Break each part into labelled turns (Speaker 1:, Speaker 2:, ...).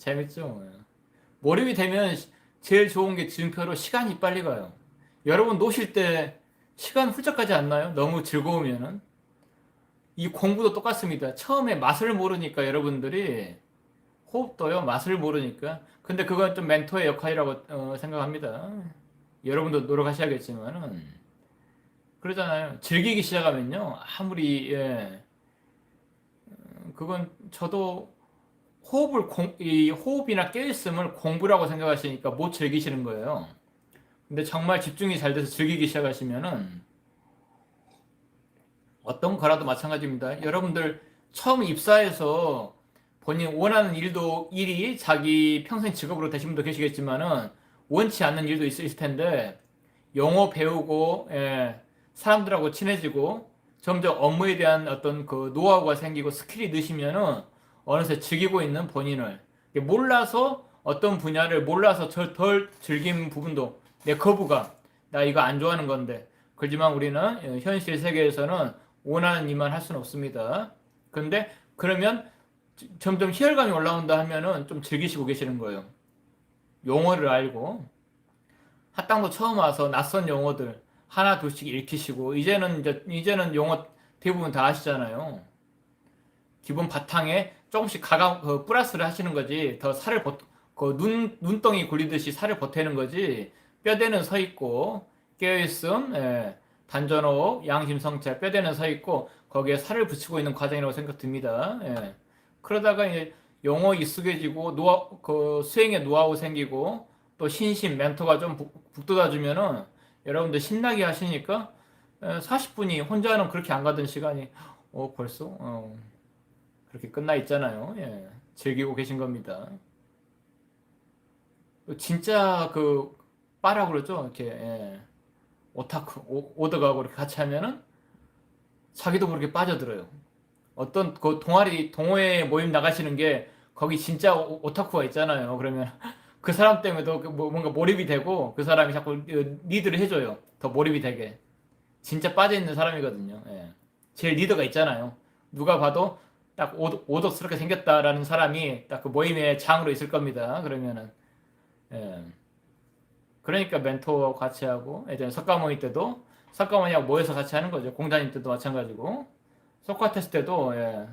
Speaker 1: 재밌죠. 예. 몰입이 되면 시- 제일 좋은 게 증표로 시간이 빨리 가요. 여러분 노실 때 시간 훌쩍 가지 않나요? 너무 즐거우면은. 이 공부도 똑같습니다. 처음에 맛을 모르니까 여러분들이 호흡도요, 맛을 모르니까. 근데 그건 좀 멘토의 역할이라고 어, 생각합니다. 여러분도 노력하셔야겠지만은. 그러잖아요. 즐기기 시작하면요, 아무리, 예, 음, 그건 저도 호흡을 공, 이 호흡이나 깨있음을 공부라고 생각하시니까 못 즐기시는 거예요. 근데 정말 집중이 잘 돼서 즐기기 시작하시면은 어떤 거라도 마찬가지입니다. 여러분들 처음 입사해서 본인 원하는 일도 일이 자기 평생 직업으로 되신 분도 계시겠지만은 원치 않는 일도 있을 텐데 영어 배우고 예, 사람들하고 친해지고 점점 업무에 대한 어떤 그 노하우가 생기고 스킬이 느시면은 어느새 즐기고 있는 본인을 몰라서 어떤 분야를 몰라서 저- 덜 즐긴 부분도 내 거부가 나 이거 안 좋아하는 건데 그렇지만 우리는 어, 현실 세계에서는 원하는 일만 할 수는 없습니다. 근데 그러면 점점 희열감이 올라온다 하면은 좀 즐기시고 계시는 거예요. 용어를 알고 학당도 처음 와서 낯선 용어들 하나 둘씩 읽히시고 이제는 이제 이제는 용어 대부분 다 아시잖아요. 기본 바탕에 조금씩 가감 그 플러스를 하시는 거지 더 살을 버, 그눈 눈덩이 굴리듯이 살을 보태는 거지 뼈대는 서 있고 깨어 있음 예, 단전호흡 양심성찰 뼈대는 서 있고 거기에 살을 붙이고 있는 과정이라고 생각 듭니다. 예. 그러다가 이제 용어 익숙해지고 노하 그 수행에 노하우 생기고 또 신심 멘토가 좀 북- 북돋아 주면은 여러분들 신나게 하시니까 40분이 혼자는 그렇게 안 가던 시간이 어 벌써 어, 그렇게 끝나 있잖아요. 예. 즐기고 계신 겁니다. 진짜 그 빠라 그러죠. 이렇게 예. 오타쿠 오, 오더가고 이렇게 같이 하면은 자기도 모르게 빠져들어요. 어떤 그 동아리 동호회 모임 나가시는 게 거기 진짜 오- 오타쿠가 있잖아요. 그러면 그 사람 때문에도 그 뭐- 뭔가 몰입이 되고 그 사람이 자꾸 리드를 해줘요. 더 몰입이 되게. 진짜 빠져 있는 사람이거든요. 예. 제일 리더가 있잖아요. 누가 봐도 딱 오덕, 오덕스럽게 생겼다라는 사람이 딱 그 모임의 장으로 있을 겁니다. 그러면은. 예. 그러니까 멘토와 같이 하고 예전에 석가모니 때도 석가모니하고 모여서 같이 하는 거죠. 공자님 때도 마찬가지고 소크라테스 때도 예.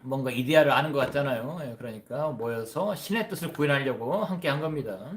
Speaker 1: 뭔가 이데아를 아는 것 같잖아요. 예, 그러니까 모여서 신의 뜻을 구현하려고 함께 한 겁니다.